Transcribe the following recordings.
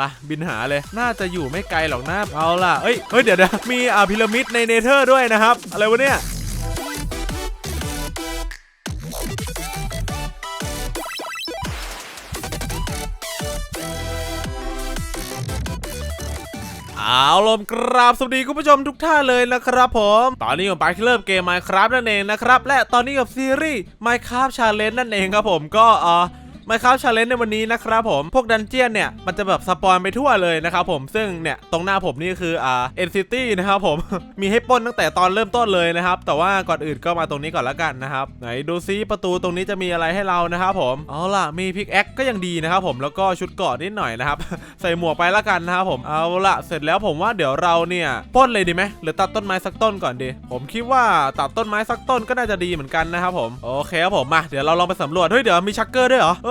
มาบินหาเลยน่าจะอยู่ไม่ไกลหรอกนะเอาล่ะเอ้ยเฮ้ยเดี๋ยวเดี๋ยวมีอ่าพีระมิดในเนเธอร์ด้วยนะครับ อะไรวะเนี่ยเอาลมกราบสวัสดีคุณผู้ชมทุกท่านเลยนะครับผม ตอนนี้ผมไปเริ่มเกม Minecraft นั่นเองนะครับ และตอนนี้กับซีรีส์ Minecraft Challenge นั่นเองครับผมก็เออ Minecraft Challenge ในวันนี้นะครับผม พวกดันเจียนเนี่ยมันจะแบบสปอนไปทั่วเลยนะครับผม ซึ่งเนี่ยตรงหน้าผมนี่คืออ่า NCT นะครับผม มีให้ป้นตั้งแต่ตอนเริ่มต้นเลยนะครับ แต่ว่าก่อนอื่นก็มาตรงนี้ก่อนละกันนะครับ ไหนดูซิประตูตรงนี้จะมีอะไรให้เรานะครับผม เอาล่ะมีพิกแอคก็ยังดีนะครับผม แล้วก็ชุดเกาะนิดหน่อยนะครับ ใส่หมวกไปละกันนะครับผม เอาล่ะเสร็จแล้วผมว่าเดี๋ยวเราเนี่ยป้นเลยดีไหมหรือตัดต้นไม้สักต้นก่อนดี ผมคิดว่าตัดต้นไม้สักต้นก็น่าจะดีเหมือนกันนะครับผม โอเคครับผมมาเดี๋ยวเราลองไปสำรวจ เฮ้ยเดี๋ยวมีชักเกอร์ด้วยเหรอเ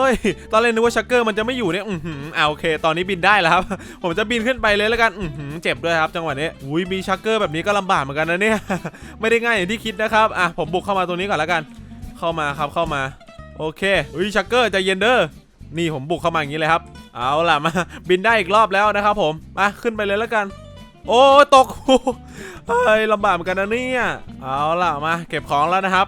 ตอนแรกนึกว่าชักเกอร์มันจะไม่อยู่เนี่ยอือหืออ่าโอเค ตอนนี้บินได้แล้วครับ ผมจะบินขึ้นไปเลยแล้วกันอือหือเจ็บด้วยครับจังหวะนี้อุ้ยมีชักเกอร์แบบนี้ก็ลำบากเหมือนกันนะเนี่ย ไม่ได้ง่ายอย่างที่คิดนะครับอะผมบุกเข้ามาตรงนี้ก่อนแล้วกัน เข้ามาครับเข้ามา โอเคอุ้ยชักเกอร์ใจเย็นเด้อนี่ผมบุกเข้ามาอย่างนี้เลยครับ เอาล่ะมาบินได้อีกรอบแล้วนะครับผมมาขึ้นไปเลยแล้วกัน โอ้ยตกเฮ้ยลำบากเหมือนกันนะเนี่ย เอาล่ะมาเก็บของแล้วนะครับ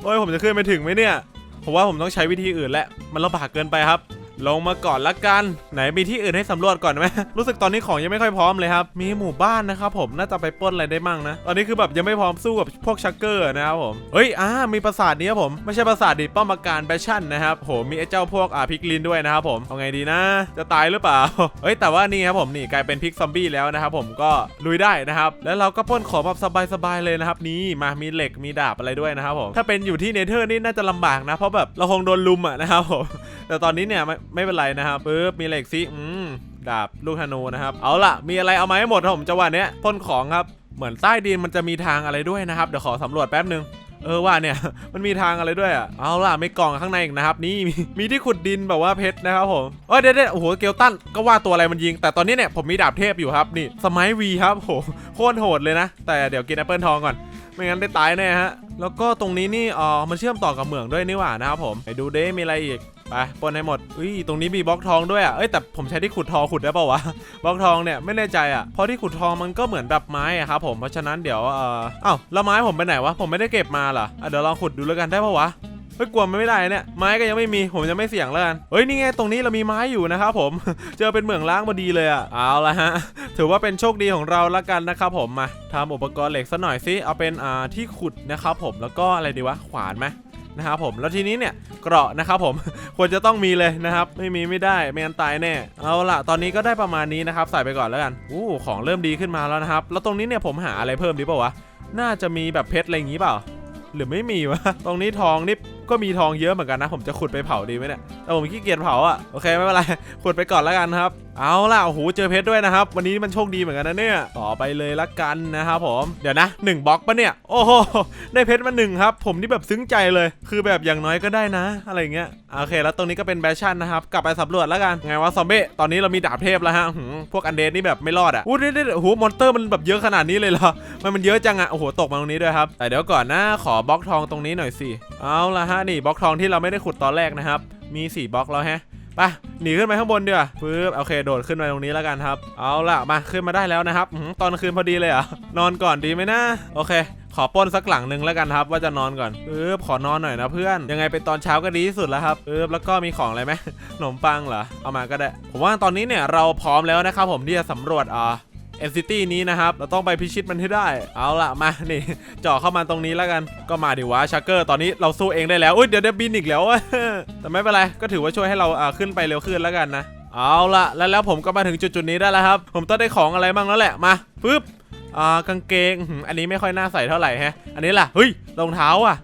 โอ้ยผมจะขึ้นไปถึงไหมเนี่ย ผมว่าผมต้องใช้วิธีอื่นแหละมันลำบากเกินไปครับ ลงมาก่อนละกัน ไหนมีที่อื่นให้สำรวจก่อนไหมรู้สึกตอนนี้ของยังไม่ค่อยพร้อมเลยครับ มีหมู่บ้านนะครับผมน่าจะไปปล้นอะไรได้มั่งนะ ตอนนี้คือแบบยังไม่พร้อมสู้กับพวกชักเกอร์นะครับผม เฮ้ยอ่ามีปราสาทนี้ครับผม ไม่ใช่ปราสาทดิป้อมปราการแบชชั่นนะครับโหมีไอ้เจ้าพวกอ่าพิกลินด้วยนะครับผมเอาไงดีนะ จะตายหรือเปล่า เฮ้ยแต่ว่านี่ครับผมนี่กลายเป็นพิกซอมบี้แล้วนะครับผมก็ลุยได้นะครับแล้วเราก็ปล้นของแบบสบายๆเลยนะครับนี่มามีเหล็กมีดาบอะไรด้วยนะครับผมถ้าเป็นอยู่ที่เนเธอร์นี่น่าจะลำบากนะเพราะแบบเราคงโดนลุมอะนะครับผมแต่ตอนนี้เนี่ยไม่เป็นไรนะครับปึ๊บมีเหล็กซิอืมดาบลูกธนูนะครับ เอาล่ะ มีอะไรเอามาให้หมดครับผมจังหวะเนี้ยพ่นของครับเหมือนใต้ดินมันจะมีทางอะไรด้วยนะครับเดี๋ยวขอสำรวจแป๊บนึงเออว่าเนี่ยมันมีทางอะไรด้วยอะเอาล่ะมีกล่องข้างในอีกนะครับ นี่มีมีที่ขุดดินแบบว่าเพชรนะครับผมเอ้ยเดี๋ยวเดยวโอ้โหเกลตันก็ว่าตัวอะไรมันยิง แต่ตอนนี้เนี่ยผมมีดาบเทพอยู่ครับนี่สมัยวีครับโหโคตรโหดเลยนะ แต่เดี๋ยวกินแอปเปิลทองก่อน ไม่งั้นได้ตายแน่ฮะแล้วก็ตรงนี้นี่อ๋อมันเชื่อมต่อกับเหมืองด้วยนี่หว่านะครับผมไปดูเด้มีอะไรอีก ไปปนให้หมดอุ้ยตรงนี้มีบล็อกทองด้วยอะเอ้ยแต่ผมใช้ที่ขุดทองขุดได้ป่าวะบล็อกทองเนี่ยไม่แน่ใจอะเพราะที่ขุดทองมันก็เหมือนแบบไม้อะครับผมเพราะฉะนั้นเดี๋ยวเอ่ออ้าวแล้วไม้ผมไปไหนวะผมไม่ได้เก็บมาเหรออะเดี๋ยวลองขุดดูแล้วกันได้ปะวะเฮ้ยกลัวมันไม่ได้เนี่ยไม้ก็ยังไม่มีผมจะไม่เสี่ยงแล้วกันเฮ้ยนี่ไงตรงนี้เรามีไม้อยู่นะครับผม เจอเป็นเหมืองล้างพอดีเลยอะเอาละฮะถือว่าเป็นโชคดีของเราละกันนะครับผมมาทำอุปกรณ์เหล็กซะหน่อยสิเอาเป็นอ่าที่ขุดนะครับผมแล้วก็อะไรดีวะขวานไหม นะครับผมแล้วทีนี้เนี่ยเกราะนะครับผม ควรจะต้องมีเลยนะครับ ไม่มีไม่ได้ไม่งั้นตายแน่เอาล่ะตอนนี้ก็ได้ประมาณนี้นะครับ ใส่ไปก่อนแล้วกันอู้ของเริ่มดีขึ้นมาแล้วนะครับ แล้วตรงนี้เนี่ยผมหาอะไรเพิ่มดีเปล่าวะน่าจะมีแบบเพชรอะไรอย่างงี้เปล่า หรือไม่มีวะตรงนี้ทองนี่ก็มีทองเยอะเหมือนกันนะ ผมจะขุดไปเผาดีไหมเนี่ยแต่ผมขี้เกียจเผาอะโอเคไม่เป็นไรขุดไปก่อนแล้วกันครับ เอาล่ะโอ้โหเจอเพชรด้วยนะครับ วันนี้มันโชคดีเหมือนกันนะเนี่ย ต่อไปเลยละกันนะครับผมเดี๋ยวนะหนึ่งบล็อกปะเนี่ย โอ้โหได้เพชรมาหนึ่งครับ ผมนี่แบบซึ้งใจเลย คือแบบอย่างน้อยก็ได้นะ อะไรเงี้ยโอเค แล้วตรงนี้ก็เป็นแบชชั่นนะครับ กลับไปสำรวจแล้วกันไงวะซอมเบ้ตอนนี้เรามีดาบเทพแล้วฮะพวกอันเดนนี่แบบไม่รอดอะอู้ดโอ้โหมอนเตอร์มันแบบเยอะขนาดนี้เลยเหรอมันมันเยอะจังอะโอ้โหตกมาตรงนี้ด้วยครับแต่เดี๋ยวก่อนนะขอบล็อกทองตรงนี้หน่อยสิเอาละฮะนี่บล็อกทองที่เราไม่ได้ขุดตอนแรกนะครับมี4บล็อกแล้วฮะ ไปหนีขึ้นไปข้างบนดีกว่าปึ๊บโอเค โดดขึ้นมาตรงนี้แล้วกันครับ เอาล่ะมาขึ้นมาได้แล้วนะครับตอนคืนพอดีเลยเหรอะนอนก่อนดีไหมนะโอเค ขอป้นสักหลังหนึ่งแล้วกันครับ ว่าจะนอนก่อนปึ๊บขอนอนหน่อยนะเพื่อนยังไงเป็นตอนเช้าก็ดีที่สุดแล้วครับปึ๊บแล้วก็มีของอะไรไหมขนมปังเหรอเอามาก็ได้ ผมว่าตอนนี้เนี่ยเราพร้อมแล้วนะครับผมที่จะสำรวจอ่า เอ็นซิตี้นี้นะครับเราต้องไปพิชิตมันให้ได้ เอาล่ะมานี่เจาะเข้ามาตรงนี้แล้วกันก็มาดิวะชักเกอร์ตอนนี้เราสู้เองได้แล้วอุ้ยเดี๋ยวเดี๋ยวบินอีกแล้วแต่ไม่เป็นไรก็ถือว่าช่วยให้เราขึ้นไปเร็วขึ้นแล้วกันนะเอาล่ะแล้วแล้วผมก็มาถึงจุดจุดๆนี้ได้แล้วครับ ผมต้องได้ของอะไรบ้างแล้วแหละมาปึ๊บอ่ากางเกงอันนี้ไม่ค่อยน่าใส่เท่าไหร่แฮะ อันนี้ล่ะเฮ้ยรองเท้าอะ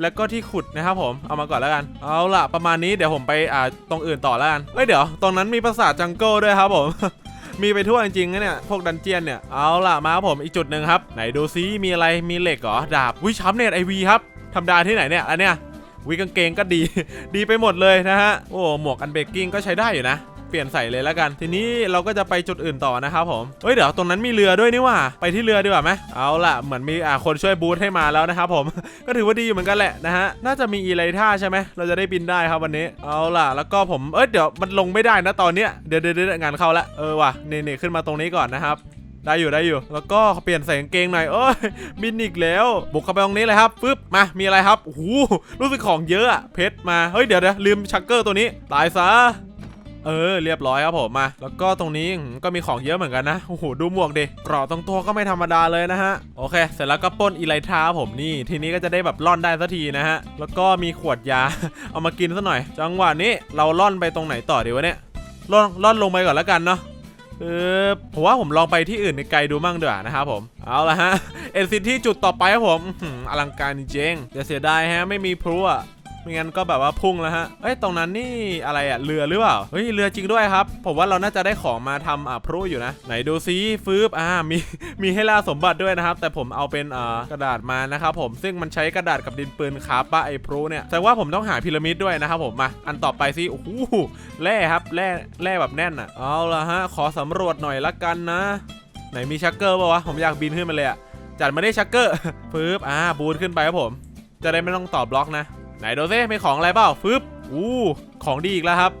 แล้วก็ที่ขุดนะครับผมเอามาก่อนแล้วกันเอาล่ะประมาณนี้เดี๋ยวผมไปอ่าตรงอื่นต่อแล้วกันเอ้ยเดี๋ยวตรงนั้นมีปราสาทจังเกิลด้วยครับผม มีไปทั่วจริงๆนะเนี่ยพวกดันเจียนเนี่ยเอาล่ะมาครับผมอีกจุดหนึ่งครับ ไหนดูซิมีอะไรมีเหล็กเหรอดาบวิชัมเนตไอวีครับทำดาที่ไหนเนี่ยอันเนี้ยวิกางเกงก็ดี ดีไปหมดเลยนะฮะ โอ้หมวกอันเบกกิ้งก็ใช้ได้อยู่นะ ปลี่ยนใส่เลยแล้วกัน ทีนี้เราก็จะไปจุดอื่นต่อนะครับผมเฮ้ยเดี๋ยวตรงนั้นมีเรือด้วยนี่ว่า ไปที่เรือดีกว่าไหมเอาล่ะเหมือนมีอ่าคนช่วยบูธให้มาแล้วนะครับผม ก็ถือว่าดีอยู่เหมือนกันแหละนะฮะน่าจะมีอีไลท่าใช่ไหมเราจะได้บินได้ครับวันนี้ เอาล่ะ แล้วก็ผมเอ้ยเดี๋ยวมันลงไม่ได้นะตอนเนี้ยเดี๋ยวเดี๋ยวงานเข้าละเออว่ะนี่นี่ขึ้นมาตรงนี้ก่อนนะครับได้อยู่ได้อยู่ แล้วก็เปลี่ยนใส่กางเกงหน่อยเอ้ยบินอีกแล้ว บุกเข้าไปตรงนี้เลยครับฟึบมามีอะไรครับโอ้โหรู้สึกของเยอะอะเพชรมาเฮ้ยเดี๋ยวเดี๋ยวลืมชักเกอร์ตัวนี้ ตายซะ เออเรียบร้อยครับผมมา แล้วก็ตรงนี้ก็มีของเยอะเหมือนกันนะโอ้โหดูหมวกดิกรอบตรงตัวก็ไม่ธรรมดาเลยนะฮะโอเค เสร็จแล้วก็ป้นอีไลทราผมนี่ทีนี้ก็จะได้แบบล่อนได้สักทีนะฮะแล้วก็มีขวดยา เอามากินซะหน่อย จังหวะนี้เราล่อนไปตรงไหนต่อดีวะเนี่ยล่อนล่อนลงไปก่อนแล้วกันเนาะเออผมว่าผมลองไปที่อื่นในไกลดูมั่งดีกว่านะครับผม เอาละฮะ เอ็นซิที่จุดต่อไปครับผม อลังการจริงๆอย่าเสียดายฮะ ไม่มีพลุอะ ไม่งั้นก็แบบว่าพุ่งแล้วฮะเอ้ยตรงนั้นนี่อะไรอะเรือหรือเปล่าเฮ้ยเรือจริงด้วยครับ ผมว่าเราน่าจะได้ของมาทำอะพลุอยู่นะ ไหนดูซิฟืบอ่ามีมีให้ล่าสมบัติด้วยนะครับ แต่ผมเอาเป็นอ่ากระดาษมานะครับผมซึ่งมันใช้กระดาษกับดินปืนคาปะไอพลุเนี่ยแสดงว่าผมต้องหาพีระมิดด้วยนะครับผมมาอันต่อไปสิโอ้โหแร่ครับแร่แร่แบบแน่นอะเอาละฮะขอสำรวจหน่อยละกันนะ ไหนมีชักเกอร์ป่าวะผมอยากบินขึ้นมาเลยอะจัดมาได้ชักเกอร์ฟืบอ่าบูทขึ้นไปครับผม จะได้ไม่ต้องตอบบล็อกนะ ไหนดูซิมีของอะไรเปล่าฟืบอู้ของดีอีกแล้วครับ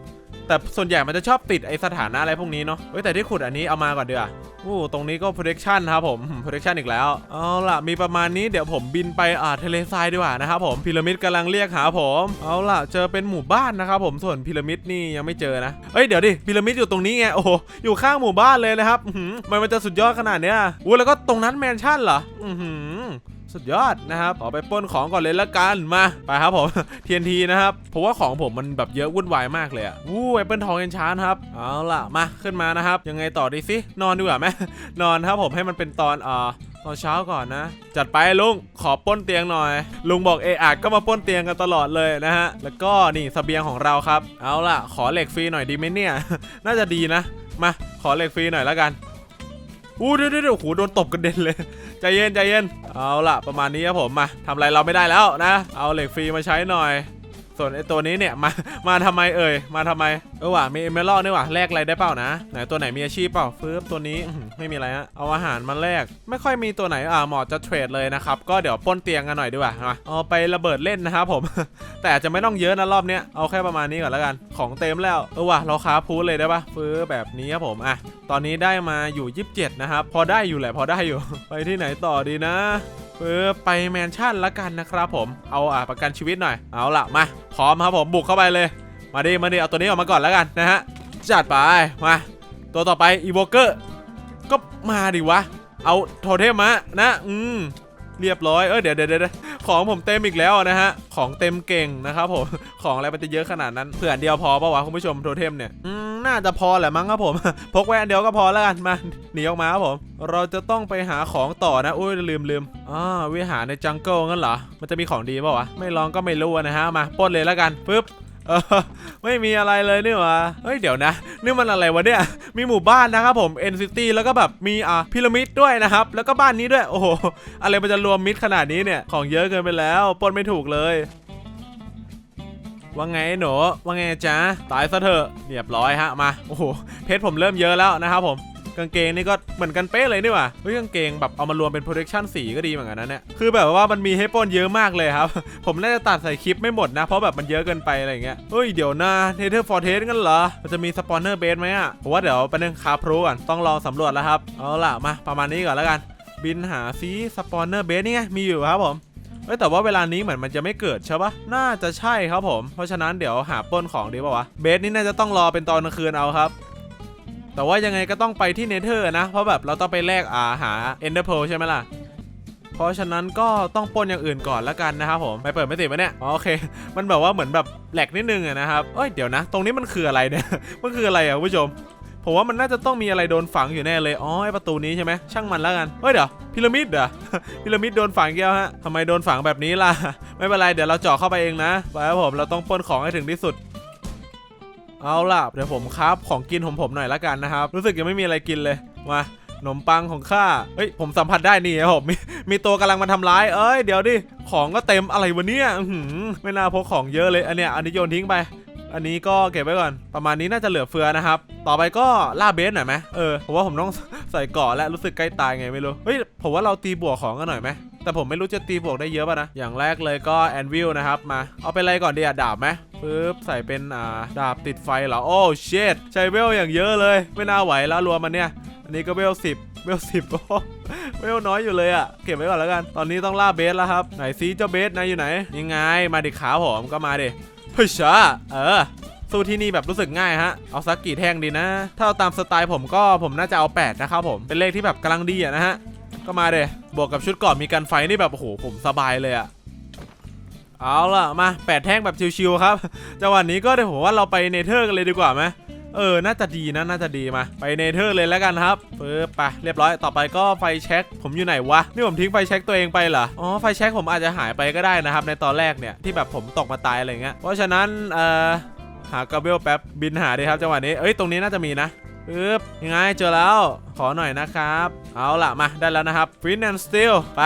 แต่ส่วนใหญ่มันจะชอบติดไอสถานะอะไรพวกนี้เนาะเฮ้ยแต่ที่ขุดอันนี้เอามาก่อนเดี๋ยวอู้ตรงนี้ก็ protection ครับผม protection อีกแล้วเอาล่ะมีประมาณนี้เดี๋ยวผมบินไปอ่าทะเลทรายดีกว่านะครับผมพีระมิดกำลังเรียกหาผมเอาล่ะเจอเป็นหมู่บ้านนะครับผมส่วนพีระมิดนี่ยังไม่เจอนะเอ้ยเดี๋ยวดิพีระมิดอยู่ตรงนี้ไงโอ้โหอยู่ข้างหมู่บ้านเลยนะครับมันมันจะสุดยอดขนาดเนี้ยอู้แล้วก็ตรงนั้นแมนชั่นเหรออือหือ สุดยอดนะครับออกไปป้นของก่อนเลยละกันมาไปครับผม TNT นะครับเพราะว่าของผมมันแบบเยอะวุ่นวายมากเลยอะวู้แอปเปิลทองเอนชานครับเอาล่ะมาขึ้นมานะครับ ยังไงต่อดีสินอนดีกว่าไหมนอนครับผมให้มันเป็นตอนเอ่อตอนเช้าก่อนนะ จัดไปลุงขอป้นเตียงหน่อย ลุงบอกเออาจก็มาป้นเตียงกันตลอดเลยนะฮะ แล้วก็นี่สเบียงของเราครับ เอาล่ะ ขอเหล็กฟรีหน่อยดีไหมเนี่ย น่าจะดีนะ มาขอเหล็กฟรีหน่อยแล้วกัน อู้เดี๋ยวเดี๋ยวเดี๋ยวโหโดนตบกระเด็นเลย ใจเย็นใจเย็น เอาล่ะ ประมาณนี้ครับผมมาทำอะไรเราไม่ได้แล้วนะ เอาเหล็กฟรีมาใช้หน่อย ส่วนไอ้ตัวนี้เนี่ยมา มาทำไมเอ่ย มาทำไมเออว่ะมีเอเมอรัลนี่ว่ะแลกอะไรได้เปล่านะไหนตัวไหนมีอาชีพเปล่าฟืบตัวนี้ไม่มีอะไรฮะเอาอาหารมาแลกไม่ค่อยมีตัวไหนอ่าเหมาะจะเทรดเลยนะครับก็เดี๋ยวป้นเตียงกันหน่อยดีกว่ามาเอาไประเบิดเล่นนะครับผม แต่อาจจะไม่ต้องเยอะนะรอบเนี้ยเอาแค่ประมาณนี้ก่อนแล้วกันของเต็มแล้วเออว่ะเราค้าพูดเลยได้ปะฟื้อแบบนี้ครับผมอะตอนนี้ได้มาอยู่ 27 นะครับพอได้อยู่แหละพอได้อยู่ ไปที่ไหนต่อดีนะเออไปแมนชั่นละกันนะครับผมเอาอะประกันชีวิตหน่อยเอาละมาพร้อมครับผมบุกเข้าไปเลย มาดิมาดิเอาตัวนี้ออกมาก่อนแล้วกันนะฮะจัดไปมาตัวต่อไปอีโวเกอร์ก็มาดิวะ เอาโทเทมมานะอืมเรียบร้อยเออเดี๋ยวเดี๋ยวเดี๋ยวของผมเต็มอีกแล้วนะฮะ ของเต็มเก่งนะครับผม ของอะไรมันจะเยอะขนาดนั้นเผื่อเดียวพอปะวะคุณผู้ชมโทเทมเนี่ยอืมน่าจะพอแหละมั้งครับผม พกไว้อันเดียวก็พอแล้วกันมาหนีออกมาครับผม เราจะต้องไปหาของต่อนะอุ้ยลืมลืมอ่าวิหารในจังเกิลงั้นเหรอ มันจะมีของดีปะวะไม่ลองก็ไม่รู้นะฮะมาป้นเลยแล้วกันปึ๊บ เออไม่มีอะไรเลยนี่หวะเฮ้ยเดี๋ยวนะ นี่มันอะไรวะเนี่ย มีหมู่บ้านนะครับผม NCT แล้วก็แบบมีอะพีระมิดด้วยนะครับ แล้วก็บ้านนี้ด้วย โอ้โห อะไรมันจะรวมมิดขนาดนี้เนี่ย ของเยอะเกินไปแล้วปนไม่ถูกเลย ว่าไงหนูว่าไงจ๊ะ ตายซะเถอะเรียบร้อยฮะ มา โอ้โห เพชรผมเริ่มเยอะแล้วนะครับผม กางเกงนี่ก็เหมือนกันเป๊ะเลยนี่หว่าเฮ้ยกางเกงแบบเอามารวมเป็น protection สีก็ดีเหมือนกันนะเนี่ยคือแบบว่ามันมีให้ปล้นเยอะมากเลยครับ ผมน่าจะตัดใส่คลิปไม่หมดนะ เพราะแบบมันเยอะเกินไปอะไรเงี้ยเฮ้ยเดี๋ยวนะ Nether Fortress กันเหรอมันจะมีสปอนเนอร์เบสไหมอะผมว่าเดี๋ยวไปนึงคาพรูก่อนต้องลองสำรวจแล้วครับเอาล่ะมาประมาณนี้ก่อนแล้วกัน บินหาซีสปอนเนอร์เบสนี่ไงมีอยู่ครับผมเอ้ยแต่ว่าเวลานี้เหมือนมันจะไม่เกิดใช่ปะน่าจะใช่ครับผม เพราะฉะนั้นเดี๋ยวหาปล้นของดีป่าวะ เบสนี่น่าจะต้องรอเป็นตอนกลางคืนเอาครับ แต่ว่ายังไงก็ต้องไปที่เนเธอร์นะ เพราะแบบเราต้องไปแลกอาหาเอนเดอร์โพลใช่ไหมล่ะ เพราะฉะนั้นก็ต้องปนอย่างอื่นก่อนละกันนะครับผม ไปเปิดไม่ติดปะเนี่ยอ๋อโอเค มันแบบว่าเหมือนแบบแหลกนิดนึงนะครับเอ้ยเดี๋ยวนะ ตรงนี้มันคืออะไรเนี่ย มันคืออะไรอะผู้ชมผมว่ามันน่าจะต้องมีอะไรโดนฝังอยู่แน่เลย อ๋อ ไอประตูนี้ใช่ไหม ช่างมันแล้วกัน เฮ้ยเดี๋ยวพีระมิดเหรอพีระมิดโดนฝังแก้วฮะทำไมโดนฝังแบบนี้ล่ะ ไม่เป็นไร เดี๋ยวเราเจาะเข้าไปเองนะ ไปครับผม เราต้องป้นของให้ถึงที่สุด เอาล่ะเดี๋ยวผมครับของกินของผมหน่อยละกันนะครับ รู้สึกยังไม่มีอะไรกินเลยมาขนมปังของข้า เฮ้ย ผมสัมผัสได้นี่ครับผมมีมีตัวกำลังมาทำร้าย เอ้ย เดี๋ยวดิ ของก็เต็มอะไรวะเนี่ยอื้อหือไม่น่าพกของเยอะเลย อันเนี้ย อันนี้โยนทิ้งไป อันนี้ก็เก็บไว้ก่อน ประมาณนี้น่าจะเหลือเฟือนะครับ ต่อไปก็ล่าเบสหน่อยไหมเออ ผมว่าผมต้องใส่เกาะและรู้สึกใกล้ตายไงไม่รู้ เฮ้ย ผมว่าเราตีบวกของกันหน่อยไหม แต่ผมไม่รู้จะตีบวกได้เยอะป่ะนะ อย่างแรกเลยก็แอนวิลนะครับ มา เอาเป็นอะไรก่อนดีอะดาบไหมปึ๊บ ใส่เป็นอ่าดาบติดไฟเหรอ โอ้เชดใช้เวลอย่างเยอะเลย ไม่น่าไหวแล้วรวมมันเนี่ย อันนี้ก็เวลสิบเวลสิบโอ้เวลน้อยอยู่เลยอะเก็บไว้ก่อนแล้วกัน ตอนนี้ต้องล่าเบสแล้วครับ ไหนซีเจ้าเบสนายอยู่ไหน ยังไง มาดิขาผมก็มาดิเฮ้ยชาเออสู้ที่นี่แบบรู้สึกง่ายฮะ เอาสักกี่แท่งดีนะ ถ้าเอาตามสไตล์ผมก็ผมน่าจะเอา 8 นะครับผม เป็นเลขที่แบบกำลังดีอะนะฮะ ก็มาเดบวกกับชุดก่อนมีกันไฟนี่แบบโอ้โหผมสบายเลยอะเอาล่ะมาแปดแท่งแบบชิวๆครับจังหวะนี้ก็เดี๋ยวผมว่าเราไปเนเธอร์กันเลยดีกว่าไหมเออ น่าจะดีนะ น่าจะดีมา ไปเนเธอร์เลยแล้วกันครับปึ๊บไปเรียบร้อย ต่อไปก็ไฟแช็ค ผมอยู่ไหนวะ นี่ผมทิ้งไฟแช็คตัวเองไปเหรอ อ๋อ ไฟแช็คผมอาจจะหายไปก็ได้นะครับ ในตอนแรกเนี่ย ที่แบบผมตกมาตายอะไรเงี้ย เพราะฉะนั้น เอ่อ หากระเบลแป๊บบินหาดีครับจังหวะนี้ เอ้ย ตรงนี้น่าจะมีนะ ปึ๊บยังไงเจอแล้ว ขอหน่อยนะครับ เอาล่ะมาได้แล้วนะครับ f r e e and Steel ไป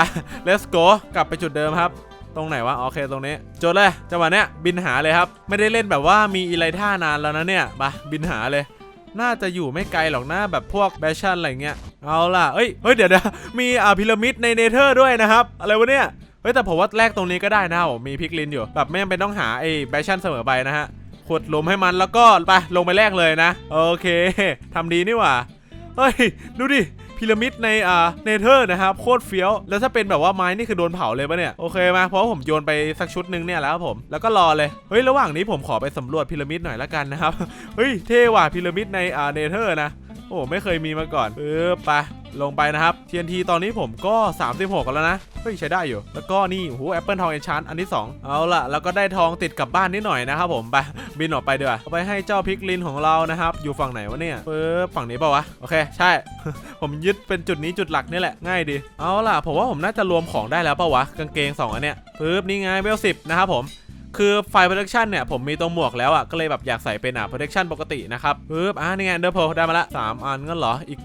let's go กลับไปจุดเดิมครับ ตรงไหนวะ โอเคตรงนี้ จดเลยจังหวะเนี้ยบินหาเลยครับ ไม่ได้เล่นแบบว่ามีอีไลท่านานแล้วนะเนี่ยมาบินหาเลย น่าจะอยู่ไม่ไกลหรอกนะแบบพวกแบชชั่นอะไรเงี้ยเอาล่ะเอ้ยเฮ้ยเดี๋ยวเดี๋ยวมีอ่าพีระมิดในเนเธอร์ด้วยนะครับ อะไรวะเนี่ยเฮ้ยแต่ผมว่าแรกตรงนี้ก็ได้นะผมมีพิกลินอยู่แบบไม่จำเป็นต้องหาไอ้แบชชั่นเสมอไปนะฮะ ขุดหลุมให้มันแล้วก็ไปลงไปแรกเลยนะ โอเคทำดีนี่หว่าเฮ้ย ดูดิพีระมิดในอ่าเนเธอร์นะครับ โคตรเฟี้ยว แล้วถ้าเป็นแบบว่าไม้นี่คือโดนเผาเลยปะเนี่ย โอเคมาเพราะผมโยนไปสักชุดหนึ่งเนี่ยแล้วผม แล้วก็รอเลย เฮ้ย ระหว่างนี้ผมขอไปสำรวจพีระมิดหน่อยละกันนะครับ เฮ้ย เท่ว่ะพีระมิดในอ่าเนเธอร์นะ โอ้ไม่เคยมีมาก่อนเออไป ลงไปนะครับ TNT ตอนนี้ผมก็ 36กันแล้วนะ เฮ้ย ใช้ได้อยู่ แล้วก็นี่โหแอปเปิลทองเอนชานอันที่ 2 เอาล่ะ แล้วก็ได้ทองติดกลับบ้านนิดหน่อยนะครับผมไปบินออกไปดีกว่าเอาไปให้เจ้าพิกลินของเรานะครับ อยู่ฝั่งไหนวะเนี่ยเปิบฝั่งนี้เปล่าวะ โอเค ใช่ ผมยึดเป็นจุดนี้จุดหลักนี่แหละง่ายดี เอาล่ะผมว่าผมน่าจะรวมของได้แล้วเปล่าวะกางเกง2อันเนี้ยปึ๊บนี่ไงเวลสิบนะครับผม คือไฟ protection เนี่ยผมมีตรงหมวกแล้วอะก็เลยแบบอยากใส่เป็นอะ protection ปกตินะครับปึ๊บอะนี่ไงเดอร์โพได้มาละ3อันงั้นเหรออีก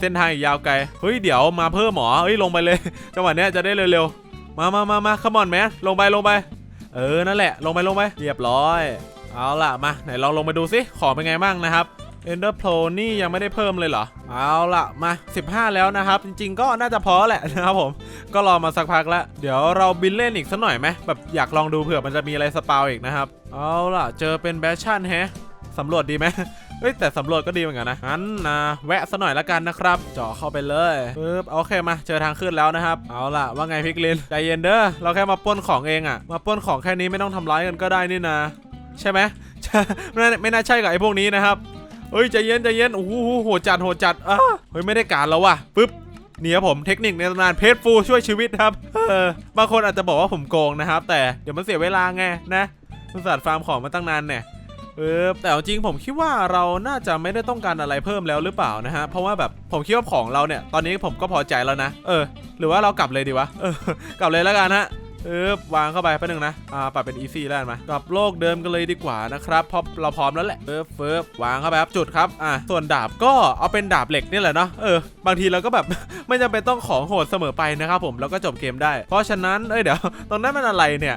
เส้นทางอีกยาวไกลเฮ้ยเดี๋ยวมาเพิ่มหมอเฮ้ยลงไปเลยจังหวะเนี้ยจะได้เร็วๆมามามามาขมอนแมสลงไปลงไป เออนั่นแหละลงไปลงไปเรียบร้อย เอาล่ะมาไหนลองลงไปดูสิของเป็นไงบ้างนะครับ Ender Pro นี่ยังไม่ได้เพิ่มเลยเหรอ เอาละมา 15 แล้วนะครับ จริง ๆ ก็น่าจะพอแหละนะครับผม ก็รอมาสักพักแล้ว เดี๋ยวเราบินเล่นอีกสักหน่อยไหมแบบอยากลองดูเผื่อมันจะมีอะไรสปาวอีกนะครับ เอาล่ะ เจอเป็นแบชชั่นแฮะสำรวจดีไหมเฮ้ยแต่สำรวจก็ดีเหมือนกันนะงั้นนะแวะสักหน่อยละกันนะครับเจาะเข้าไปเลยปึ๊บโอเคมาเจอทางขึ้นแล้วนะครับ เอาล่ะว่าไงพิกลินใจเย็นเด้อเราแค่มาป้นของเองอะมาป้นของแค่นี้ไม่ต้องทำร้ายกันก็ได้นี่นะ ใช่ไหมไม่ไม่น่าใช่กับไอ้พวกนี้นะครับ เฮ้ยใจเย็นใจเย็นโอ้โหโหดจัดโหดจัดอะเฮ้ยไม่ได้การแล้วว่ะปึ๊บนี่ครับผมเทคนิคในตำนานเพจฟูช่วยชีวิตครับเออบางคนอาจจะบอกว่าผมโกงนะครับ แต่เดี๋ยวมันเสียเวลาไงนะบริษัทฟาร์มของมาตั้งนานเนี่ยเออแต่เอาจริงผมคิดว่าเราน่าจะไม่ได้ต้องการอะไรเพิ่มแล้วหรือเปล่านะฮะเพราะว่าแบบผมคิดว่าของเราเนี่ย ตอนนี้ผมก็พอใจแล้วนะ เออ หรือว่าเรากลับเลยดีวะเออกลับเลยแล้วกันฮะ เออวางเข้าไปแป๊บนึงนะ อ่าปรับเป็นอีซี่แล้วกันมกลับโลกเดิมกันเลยดีกว่านะครับเพราะเราพร้อมแล้วแหละเฟิบเฟิบวางเข้าไปครับจุดครับ อ่าส่วนดาบก็เอาเป็นดาบเหล็กนี่แหละเนาะ เออ บางทีเราก็แบบ ไม่จำเป็นต้องของโหดเสมอไปนะครับผม แล้วก็จบเกมได้ เพราะฉะนั้น เอ้ยเดี๋ยว ตรงนั้นมันอะไรเนี่ย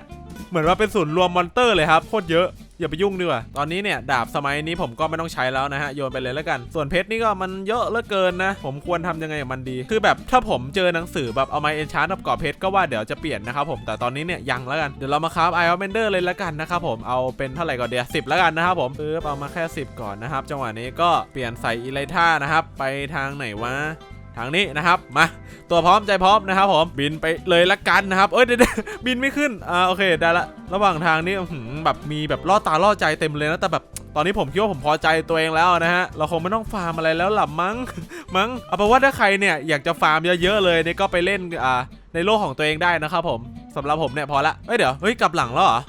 เหมือนว่าเป็นศูนย์รวมมอนเตอร์เลยครับ โคตรเยอะ อย่าไปยุ่งดีกว่า ตอนนี้เนี่ยดาบสมัยนี้ผมก็ไม่ต้องใช้แล้วนะฮะโยนไปเลยแล้วกัน ส่วนเพชรนี่ก็มันเยอะเหลือเกินนะ ผมควรทำยังไงกับมันดี คือแบบถ้าผมเจอหนังสือแบบเอาไม้เอนชาร์กับกอบเพชรก็ว่าเดี๋ยวจะเปลี่ยนนะครับผม แต่ตอนนี้เนี่ยยังแล้วกัน เดี๋ยวเรามาคราฟไอออนเบนเดอร์เลยแล้วกันนะครับผม เอาเป็นเท่าไหร่ก่อนเดียวสิบแล้วกันนะครับผมปึ๊บเอามาแค่ 10 ก่อนนะครับ จังหวะนี้ก็เปลี่ยนใส่อีไลท่านะครับ ไปทางไหนวะ ทางนี้นะครับมาตัวพร้อมใจพร้อมนะครับผมบินไปเลยละกันนะครับเอ้ยเดี๋ยวบินไม่ขึ้นอ่าโอเคได้ละระหว่างทางนี้แบบมีแบบล่อตาล่อใจเต็มเลยนะแต่แบบตอนนี้ผมคิดว่าผมพอใจตัวเองแล้วนะฮะ เราคงไม่ต้องฟาร์มอะไรแล้วหลับมั้ง มั้ง เอาเป็นว่าถ้าใครเนี่ยอยากจะฟาร์มเยอะๆเลยเนี่ยก็ไปเล่นอ่าในโลกของตัวเองได้นะครับผมสำหรับผมเนี่ยพอละเอ้ยเดี๋ยว เฮ้ยกลับหลังแล้วเหรอ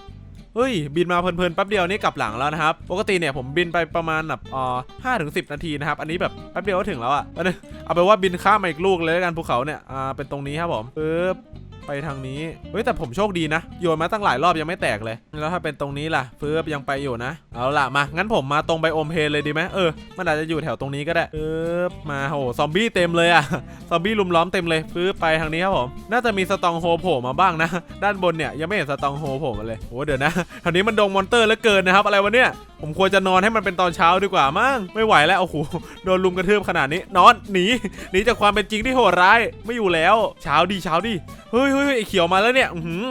เฮ้ย บินมาเพลินๆแป๊บเดียวนี่กลับหลังแล้วนะครับ ปกติเนี่ยผมบินไปประมาณแบบอ่อห้าถึงสินาทีนะครับ อันนี้แบบแป๊บเดียวก็ถึงแล้วอะ่ะเอาไปว่าบินข้ามมาอีกลูกเลยกันภูเขาเนี่ย อ่า เป็นตรงนี้ครับผมปึ๊บ ไปทางนี้ เฮ้ยแต่ผมโชคดีนะ โยนมาตั้งหลายรอบยังไม่แตกเลย แล้วถ้าเป็นตรงนี้ล่ะฟืบยังไปอยู่นะ เอาล่ะมา งั้นผมมาตรงไบโอมเพลเลยดีไหมเออ มันอาจจะอยู่แถวตรงนี้ก็ได้ฟืบมาโหซอมบี้เต็มเลยอะซอมบี้ลุมล้อมเต็มเลยฟืบไปทางนี้ครับผม น่าจะมีสตองโฮโผล่มาบ้างนะ ด้านบนเนี่ยยังไม่เห็นสตองโฮโผล่มาเลยโอ้เดี๋ยวนะแถวนี้มันดงมอนเตอร์เหลือเกินนะครับ อะไรวะเนี่ยผมควรจะนอนให้มันเป็นตอนเช้าดีกว่ามั้งไม่ไหวแล้วโอ้โหโดนลุมกระทืบขนาดนี้ นอนหนีหนีจากความเป็นจริงที่โหดร้ายไม่อยู่แล้ว เช้าดีเช้าดีเฮ้ยเฮ้ยไอ้เขียวมาแล้วเนี่ยอือหือ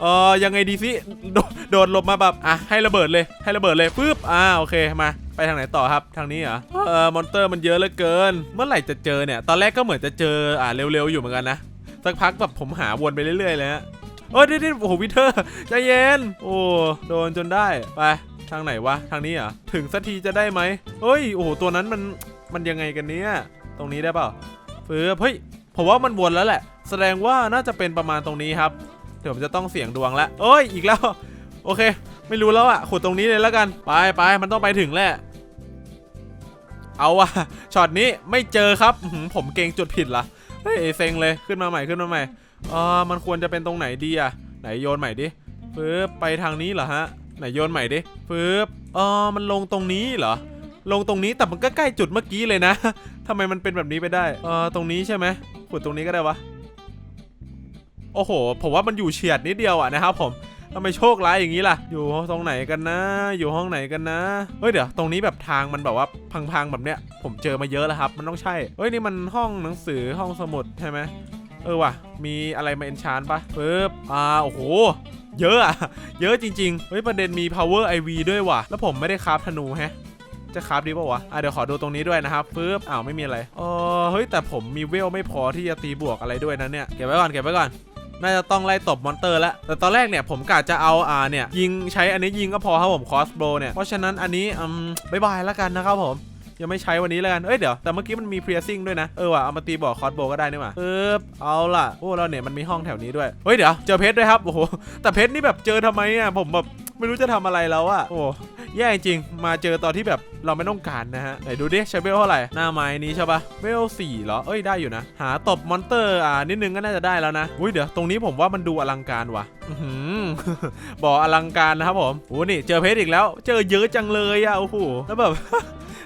เออยังไงดีสิโดโดหลบมาแบบอะให้ระเบิดเลยให้ระเบิดเลยปึ๊บอ่าโอเคมาไปทางไหนต่อครับทางนี้เหรอเออมอนเตอร์มันเยอะเหลือเกิน เมื่อไหร่จะเจอเนี่ย ตอนแรกก็เหมือนจะเจออ่าเร็วๆอยู่เหมือนกันนะสักพักแบบผมหาวนไปเรื่อยๆเลยฮะเอ้ยนี่ๆโอ้โหวิเทอร์ใจเย็นโอ้โดนจนได้ไปทางไหนวะทางนี้เหรอถึงสักทีจะได้ไหมเฮ้ยโอ้โหตัวนั้นมันมันยังไงกันเนี่ยตรงนี้ได้เปล่าฟื้บเฮ้ยผมว่ามันวนแล้วแหละ แสดงว่าน่าจะเป็นประมาณตรงนี้ครับ เดี๋ยวผมจะต้องเสี่ยงดวงแล้วเอ้ยอีกแล้ว โอเค ไม่รู้แล้วอะขุดตรงนี้เลยแล้วกัน ไปไปมันต้องไปถึงแหละ เอาอะช็อตนี้ไม่เจอครับผมเกงจุดผิดละเฮ้ยเซ็งเลยขึ้นมาใหม่ขึ้นมาใหม่เออมันควรจะเป็นตรงไหนดีอะไหนโยนใหม่ดิฟืบไปทางนี้เหรอฮะ ไหนโยนใหม่ดิฟืบเออมันลงตรงนี้เหรอลงตรงนี้แต่มันก็ใกล้จุดเมื่อกี้เลยนะทำไมมันเป็นแบบนี้ไปได้ เออตรงนี้ใช่ไหมขุดตรงนี้ก็ได้วะ โอ้โห ผมว่ามันอยู่เฉียดนิดเดียวอะนะครับผมทำไมโชคร้ายอย่างนี้ล่ะ อยู่ตรงไหนกันนะ อยู่ห้องไหนกันนะ เฮ้ยเดี๋ยว ตรงนี้แบบทางมันแบบว่าพังๆแบบเนี้ย ผมเจอมาเยอะแล้วครับ มันต้องใช่ เฮ้ยนี่มันห้องหนังสือห้องสมุดใช่ไหม เออว่ะ มีอะไรมาเอนชานปะปึ๊บ อ่า โอ้โห เยอะอะเยอะจริง ๆ เฮ้ยประเด็นมี power IV ด้วยว่ะ แล้วผมไม่ได้คราฟธนูแฮะจะคราฟดีป่าวะ อะเดี๋ยวขอดูตรงนี้ด้วยนะครับปึ๊บ อ้าวไม่มีอะไรเออเฮ้ยแต่ผมมีเวลไม่พอที่จะตีบวกอะไรด้วยนะเนี่ย เก็บไว้ก่อน เก็บไว้ก่อน น่าจะต้องไล่ตบมอนเตอร์แล้วแต่ตอนแรกเนี่ยผมกะจะเอาอ่าเนี่ยยิงใช้อันนี้ยิงก็พอครับผมคอสโบเนี่ยเพราะฉะนั้นอันนี้อืมบายบายแล้วกันนะครับผมยังไม่ใช้วันนี้แล้วกัน เอ้ยเดี๋ยว แต่เมื่อกี้มันมี piercing ด้วยนะ เออว่ะเอามาตีบอกคอสโบก็ได้นี่หว่าปึ๊บเอาล่ะ โอ้แล้วเนี่ยมันมีห้องแถวนี้ด้วย เฮ้ยเดี๋ยว เจอเพชรด้วยครับ โอ้โห แต่เพชรนี่แบบเจอทำไมอะ ผมแบบไม่รู้จะทำอะไรแล้วอะ โอ้ แย่จริง มาเจอตอนที่แบบเราไม่ต้องการนะฮะ ไหนดูดิใช้เวลเท่าไหร่ หน้าไม้นี้ใช่ปะเวลสี่เหรอ เอ้ยได้อยู่นะ หาตบมอนเตอร์อ่านิดนึงก็น่าจะได้แล้วนะ อุ้ยเดี๋ยวตรงนี้ผมว่ามันดูอลังการว่ะอื้อหือบ่ออลังการนะครับผมโอ้นี่เจอเพชรอีกแล้ว เจอเยอะจังเลยอะโอ้โหแล้วแบบ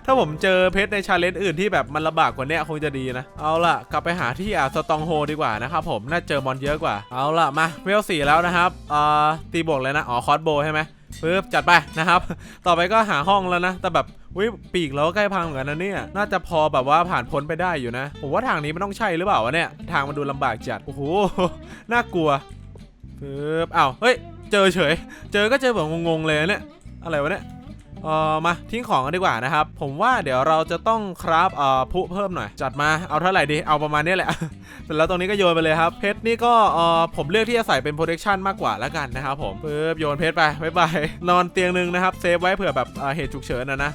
ถ้าผมเจอเพชรในชาเลนจ์อื่นที่แบบมันลำบากกว่าเนี้ยคงจะดีนะ เอาล่ะ กลับไปหาที่อ่าสตองโฮดีกว่านะครับผม น่าเจอมอนเยอะกว่า เอาล่ะ มาเวลสี่แล้วนะครับอ่าตีบวกเลยนะ อ๋อ คอสโบใช่ไหม ปึ๊บจัดไปนะครับ ต่อไปก็หาห้องแล้วนะ แต่แบบวิปีกเราก็ใกล้พังเหมือนกันนะเนี่ย น่าจะพอแบบว่าผ่านพ้นไปได้อยู่นะ ผมว่าทางนี้มันต้องใช่หรือเปล่าวะเนี่ย ทางมันดูลำบากจัด โอ้โห น่ากลัวปึ๊บอ้าว เฮ้ย เจอเฉย เจอก็เจอแบบงงๆเลยเนี่ย อะไรวะเนี่ย เออมาทิ้งของกันดีกว่านะครับ ผมว่าเดี๋ยวเราจะต้องคราฟเอ่อพุเพิ่มหน่อย จัดมาเอาเท่าไหร่ดีเอาประมาณนี้แหละ เสร็จแล้วตรงนี้ก็โยนไปเลยครับเพชรนี่ก็เอ่อผมเลือกที่จะใส่เป็น protection มากกว่าแล้วกันนะครับผมปึ๊บโยนเพชรไปบ๊ายบายนอนเตียงหนึ่งนะครับเซฟไว้เผื่อแบบเออเหตุฉุกเฉินนะนะ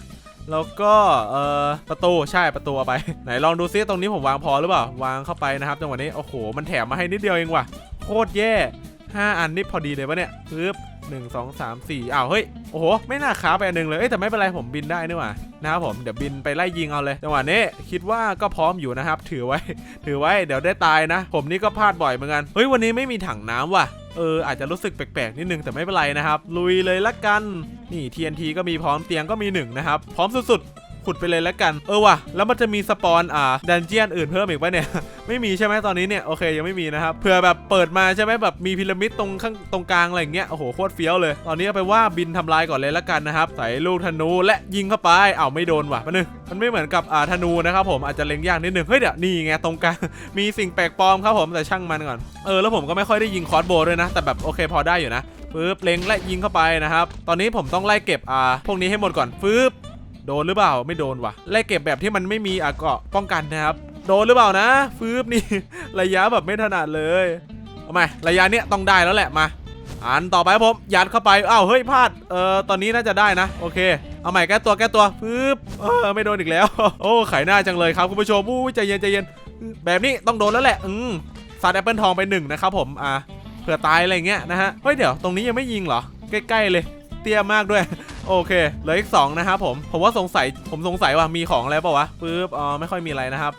แล้วก็เอ่อประตูใช่ประตูเอาไป ไหนลองดูซิตรงนี้ผมวางพอหรือเปล่าวางเข้าไปนะครับจังหวะนี้โอ้โหมันแถมมาให้นิดเดียวเองว่ะโคตรแย่ห้าอันนี่พอดีเลยปะเนี่ยปึ๊บ หนึ่งสองสามสี่อ้าวเฮ้ยโอ้โหไม่น่าค้าไปอันหนึ่งเลยเอ้แต่ไม่เป็นไรผมบินได้นี่หว่านะครับผมเดี๋ยวบินไปไล่ยิงเอาเลยจังหวะนี้คิดว่าก็พร้อมอยู่นะครับ ถือไว้ ถือไว้เดี๋ยวได้ตายนะ ผมนี่ก็พลาดบ่อยเหมือนกันเฮ้ยวันนี้ไม่มีถังน้ำว่ะเอออาจจะรู้สึกแปลกๆนิดนึงแต่ไม่เป็นไรนะครับ ลุยเลยละกัน นี่ TNT ก็มีพร้อมเตียงก็มีหนึ่งนะครับ พร้อมสุดๆ ขุดไปเลยและกัน เออว่ะ แล้วมันจะมีสปอนอ่าดันเจียนอื่นเพิ่มอีกปะเนี่ย ไม่มีใช่ไหมตอนนี้เนี่ย โอเคยังไม่มีนะครับ เผื่อแบบเปิดมาใช่ไหมแบบมีพีระมิดตรงข้างตรงกลางอะไรอย่างเงี้ย โอ้โหโคตรเฟี้ยวเลย ตอนนี้ไปว่าบินทำลายก่อนเลยและกันนะครับ ใส่ลูกธนูและยิงเข้าไปเอ้าไม่โดนว่ะมันนึงมันไม่เหมือนกับอ่าธนูนะครับผมอาจจะเล็งยากนิดนึง เฮ้ยเดี๋ยวนี่ไงตรงกลาง มีสิ่งแปลกปลอมครับผมแต่ช่างมันก่อน เออแล้วผมก็ไม่ค่อยได้ยิงคอร์สโบด้วยนะ แต่แบบโอเคพอได้อยู่นะปึ๊บเล็งและยิงเข้าไปนะครับ ตอนนี้ผมต้องไล่เก็บอ่าพวกนี้ให้หมดก่อนปึ๊บ โดนหรือเปล่าไม่โดนวะไล่เก็บแบบที่มันไม่มีอะเกาะป้องกันนะครับ โดนหรือเปล่านะ ฟืบนี่ ระยะแบบไม่ถนัดเลยเอาไหมระยะเนี้ยต้องได้แล้วแหละมา อันต่อไปผมยัดเข้าไปอ้าวเฮ้ยพลาดเออตอนนี้น่าจะได้นะ โอเคเอาใหม่แก้ตัวแก้ตัวฟืบเออไม่โดนอีกแล้ว โอ้ไขหน้าจังเลยครับคุณผู้ชมอู้ใจเย็นใจเย็นแบบนี้ต้องโดนแล้วแหละ อืมซัดแอปเปิลทองไปหนึ่งนะครับผมอะเผื่อตายอะไรเงี้ยนะฮะเฮ้ยเดี๋ยวตรงนี้ยังไม่ยิงเหรอใกล้ๆเลย เตี้ยมากด้วย โอเคเหลืออีก2นะครับผม ผมว่าสงสัย ผมสงสัยว่ามีของอะไรเปล่าวะปึ๊บอ๋อไม่ค่อยมีอะไรนะครับ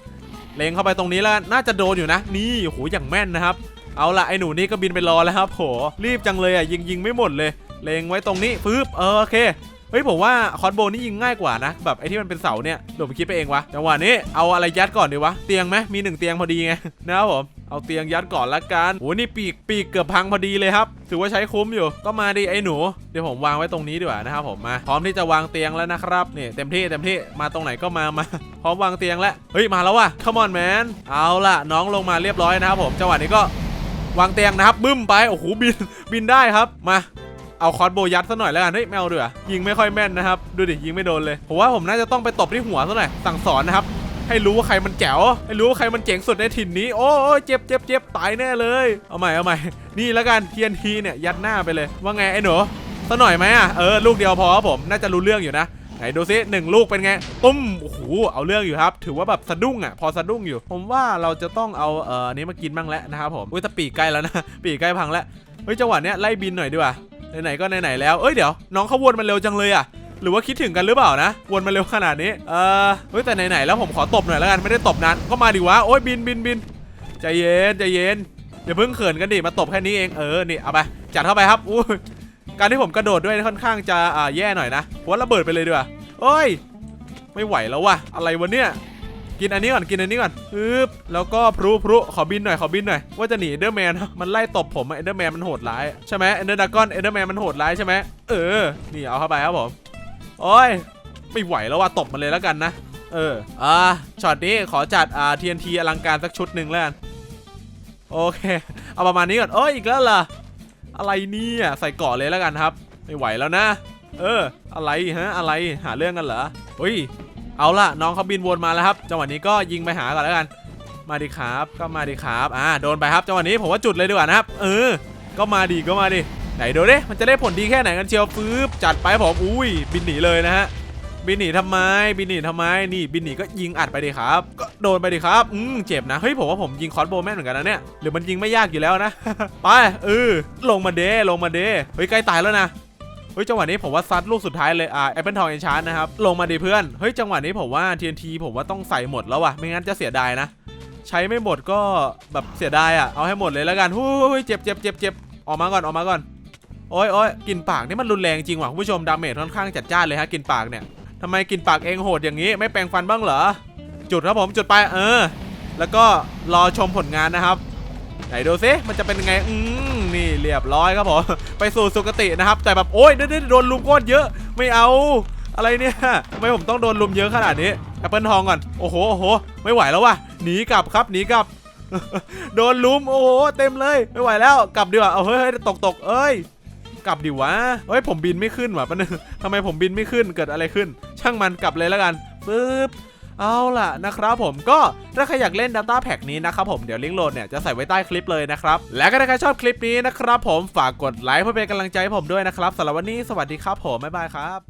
เล็งเข้าไปตรงนี้แล้ว น่าจะโดนอยู่นะ นี่โหอย่างแม่นนะครับ เอาละไอ้หนูนี่ก็บินไปรอแล้วครับโหรีบจังเลยอะยิงยิงไม่หมดเลย เล็งไว้ตรงนี้ปึ๊บเออโอเคเฮ้ยผมว่าคอนโบนี่ยิงง่ายกว่านะ แบบไอ้ที่มันเป็นเสาเนี่ยเดี๋ยวมคิดไปเองวะจังหวะนี้เอาอะไรยัดก่อนดีวะ เตียงไหมมีหนึ่งเตียงพอดีไงนะครับผม เอาเตียงยัดก่อนละกันโอ้นี่ปีกปีกเกือบพังพอดีเลยครับ ถือว่าใช้คุ้มอยู่ ก็มาดิไอ้หนู เดี๋ยวผมวางไว้ตรงนี้ดีกว่านะครับผมมา พร้อมที่จะวางเตียงแล้วนะครับนี่เต็มที่เต็มที่มาตรงไหนก็มามา พร้อมวางเตียงแล้ว เฮ้ยมาแล้วว่ะ come on man เอาล่ะน้องลงมาเรียบร้อยนะครับผม จังหวะนี้ก็วางเตียงนะครับบึ้มไป โอ้โหบินบินได้ครับ มาเอาคอร์สโบยัดซะหน่อยแล้วกันเฮ้ยไม่เด้วยยิงไม่ค่อยแม่นนะครับ ดูดิยิงไม่โดนเลยผมว่าผมน่าจะต้องไปตบที่หัวซะหน่อยสั่งสอนนะครับ ให้รู้ว่าใครมันแจ๋วให้รู้ว่าใครมันเจ๋งสุดในถิ่นนี้ โอ้ยเจ็บเจ็บเจ็บตายแน่เลย เอาใหม่เอาใหม่ นี่แล้วกัน TNT เนี่ยยัดหน้าไปเลย ว่าไงไอ้หนูซะหน่อยไหมอะ เออลูกเดียวพอครับผม น่าจะรู้เรื่องอยู่นะไหนดูซิหนึ่งลูกเป็นไง ตุ้ม โอ้โห เอาเรื่องอยู่ครับ ถือว่าแบบสะดุ้งอะ พอสะดุ้งอยู่ ผมว่าเราจะต้องเอาเอ่ออันนี้มากินบ้างแล้วนะครับผม อุ้ยแต่ปีกใกล้แล้วนะ ปีกใกล้พังแล้ว เฮ้ยจังหวะเนี้ยไล่บินหน่อยดีกว่า ไหนๆก็ไหนๆแล้ว เอ้ยเดี๋ยวน้องเขาวนมาเร็วจังเลยอะ หรือว่าคิดถึงกันหรือเปล่านะ วนมาเร็วขนาดนี้ เออเฮ้ยแต่ไหนๆแล้วผมขอตบหน่อยแล้วกันไม่ได้ตบนั้นก็มาดิวะโอ้ยบินบินบินใจเย็นใจเย็นอย่าเพิ่งเขินกันดิมาตบแค่นี้เองเออนี่เอาไปจัดเข้าไปครับอุ้การที่ผมกระโดดด้วยค่อนข้างจะอ่าแย่หน่อยนะเพราะว่าระเบิดไปเลยดีกว่าโอ้ย ไม่ไหวแล้ววะอะไรวะเนี่ยกินอันนี้ก่อนกินอันนี้ก่อนปึ๊บแล้วก็พรุพรุขอบินหน่อยขอบินหน่อยว่าจะหนีเอเดอร์แมนมันไล่ตบผมเอเดอร์แมนมันโหดร้ายใช่ไหมเอเดอร์ดากอนเอเดอร์แมนมันโหดร้ายใช่ไหมเออนี่เอาเข้าไปครับผม โอ้ย ไม่ไหวแล้วว่ะตบมันเลยแล้วกันนะ เออ อ่า ช็อตนี้ขอจัดอ่า TNT อลังการสักชุดหนึ่งแล้วกัน โอเค เอาประมาณนี้ก่อน เอ้ย อีกแล้วเหรออะไรเนี่ยใส่เกาะเลยแล้วกันครับ ไม่ไหวแล้วนะ เออ อะไรฮะ อะไร หาเรื่องกันเหรอเฮ้ย เอาล่ะ น้องเขาบินวนมาแล้วครับ จังหวะนี้ก็ยิงไปหาก่อนแล้วกัน มาดิครับ ก็มาดิครับ อ่า โดนไปครับ จังหวะนี้ผมว่าจุดเลยดีกว่านะครับ เออ ก็มาดิก็มาดิไหนดูดิ มันจะได้ผลดีแค่ไหนกันเชียวฟืบ จัดไปผมอุ้ยบินหนีเลยนะฮะบินหนีทำไมบินหนีทำไมนี่บินหนีก็ยิงอัดไปดิครับ ก็โดนไปดิครับอืมเจ็บนะเฮ้ยผมว่าผมยิงคอสโบแม่นเหมือนกันนะเนี่ยหรือมันยิงไม่ยากอยู่แล้วนะ ไปเออลงมาเดลงมาเดเฮ้ยใกล้ตายแล้วนะเฮ้ยจังหวะนี้ผมว่าซัดลูกสุดท้ายเลยอ่าแอปเปิลทองเอนชานนะครับลงมาดิเพื่อนเฮ้ยจังหวะนี้ผมว่า TNT ผมว่าต้องใส่หมดแล้วว่ะไม่งั้นจะเสียดายนะ ใช้ไม่หมดก็แบบเสียดายอะเอาให้หมดเลยแล้วกันหูยเจ็บเจ็บเจ็บเจ็บออกมาก่อนออกมาก่อน โอ้ยโอ้ยกลินปากนี่มันรุนแรงจริงว่ะคุณผู้ชมดาเมจค่อนข้างจัดจ้านเลยฮะกลินปากเนี่ยทำไมกลินปากเองโหดอย่างนี้ไม่แปรงฟันบ้างเหรอ จุดครับผมจุดไปเออ แล้วก็รอชมผลงานนะครับไหนดูซิมันจะเป็นยังไงอืมนี่เรียบร้อยครับผมไปสู่สุคตินะครับ แต่แบบโอ้ยเดี๋ยวๆโดนลุมโคตรเยอะไม่เอาอะไรเนี่ยทำไมผมต้องโดนลุมเยอะขนาดนี้แอปเปิลทองก่อนโอ้โหโอ้โหไม่ไหวแล้วว่ะหนีกลับครับหนีกลับ โดนลุมโอ้โหเต็มเลย ไม่ไหวแล้วกลับดีกว่าเอาเฮ้ยเฮ้ยตกตกเอ้ย กลับดิวะเฮ้ยผมบินไม่ขึ้นว่ะปะนึงทำไมผมบินไม่ขึ้นเกิดอะไรขึ้น ช่างมันกลับเลยแล้วกันปึ๊บเอาล่ะนะครับผมก็ถ้าใครอยากเล่น Data Pack นี้นะครับผมเดี๋ยวลิงก์โหลดเนี่ยจะใส่ไว้ใต้คลิปเลยนะครับ และก็ถ้าใครชอบคลิปนี้นะครับผมฝากกดไลค์เพื่อเป็นกำลังใจให้ผมด้วยนะครับสำหรับวันนี้สวัสดีครับผมบ๊ายบายครับ